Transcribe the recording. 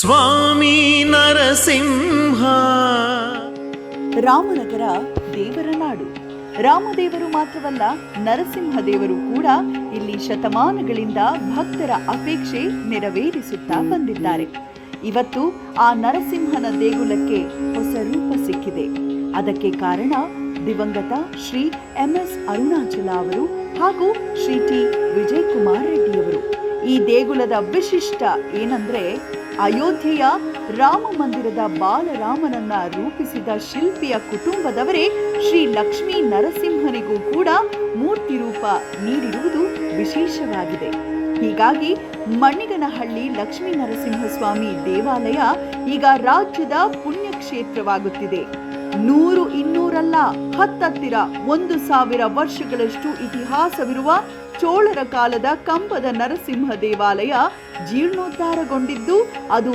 ಸ್ವಾಮಿ ನರಸಿಂಹ. ರಾಮನಗರ ದೇವರ ನಾಡು. ರಾಮದೇವರು ಮಾತ್ರವಲ್ಲ, ನರಸಿಂಹ ದೇವರು ಕೂಡ ಇಲ್ಲಿ ಶತಮಾನಗಳಿಂದ ಭಕ್ತರ ಅಪೇಕ್ಷೆ ನೆರವೇರಿಸುತ್ತಾ ಬಂದಿದ್ದಾರೆ. ಇವತ್ತು ಆ ನರಸಿಂಹನ ದೇಗುಲಕ್ಕೆ ಹೊಸ ರೂಪ ಸಿಕ್ಕಿದೆ. ಅದಕ್ಕೆ ಕಾರಣ ದಿವಂಗತ ಶ್ರೀ ಎಂ ಎಸ್ ಅರುಣಾಚಲ ಅವರು ಹಾಗೂ ಶ್ರೀ ಟಿ ವಿಜಯಕುಮಾರ್ ರೆಡ್ಡಿಯವರು ಈ ದೇಗುಲದ ವಿಶಿಷ್ಟ ಏನಂದ್ರೆ ಅಯೋಧ್ಯೆಯ ರಾಮ ಮಂದಿರದ ಬಾಲರಾಮನನ್ನ ರೂಪಿಸಿದ ಶಿಲ್ಪಿಯ ಕುಟುಂಬದವರೇ ಶ್ರೀ ಲಕ್ಷ್ಮೀ ನರಸಿಂಹನಿಗೂ ಕೂಡ ಮೂರ್ತಿ ರೂಪ ನೀಡಿರುವುದು ವಿಶೇಷವಾಗಿದೆ. ಹೀಗಾಗಿ ಮಣ್ಣಿಗನಹಳ್ಳಿ ಲಕ್ಷ್ಮೀ ನರಸಿಂಹಸ್ವಾಮಿ ದೇವಾಲಯ ಈಗ ರಾಜ್ಯದ ಪುಣ್ಯಕ್ಷೇತ್ರವಾಗುತ್ತಿದೆ. ನೂರು ಇನ್ನೂರಲ್ಲ ಹತ್ತತ್ತಿರ ಒಂದು ಸಾವಿರ ವರ್ಷಗಳಷ್ಟು ಇತಿಹಾಸವಿರುವ ಚೋಳರ ಕಾಲದ ಕಂಬದ ನರಸಿಂಹ ದೇವಾಲಯ ಜೀರ್ಣೋದ್ಧಾರಗೊಂಡಿದ್ದು ಅದು